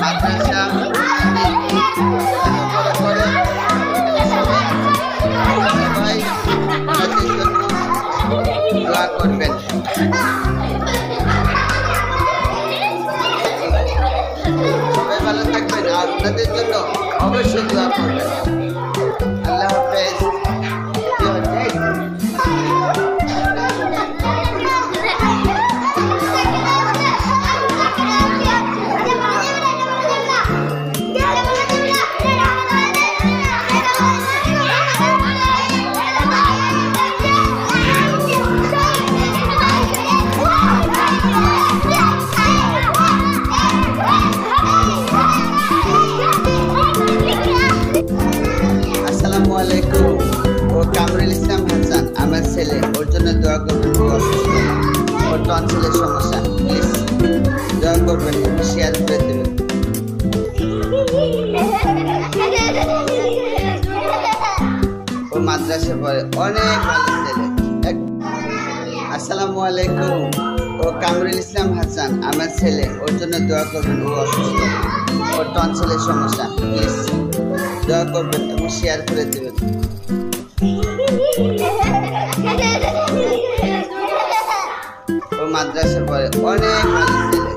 মাদ্রাসা করে সবাই ওনাদের জন্য দোয়া করবেন সবাই জন্য অবশ্যই আল্লাহ হাফেজ আলাইকুম। ও আমার ছেলে। ওর জন্য দোয়া করবেন, ও মাদ্রাসে অনেক আসসালামু আলাইকুম। ও কামরুল ইসলাম হাসান, আমার ছেলে। ওর জন্য দোয়া করবেন, ও অসুস্থ। ওর সমস্যা। প্লিজ দোয়া করবেন এবং শেয়ার করে দেবেন। ও মাদ্রাসে পড়ে অনেক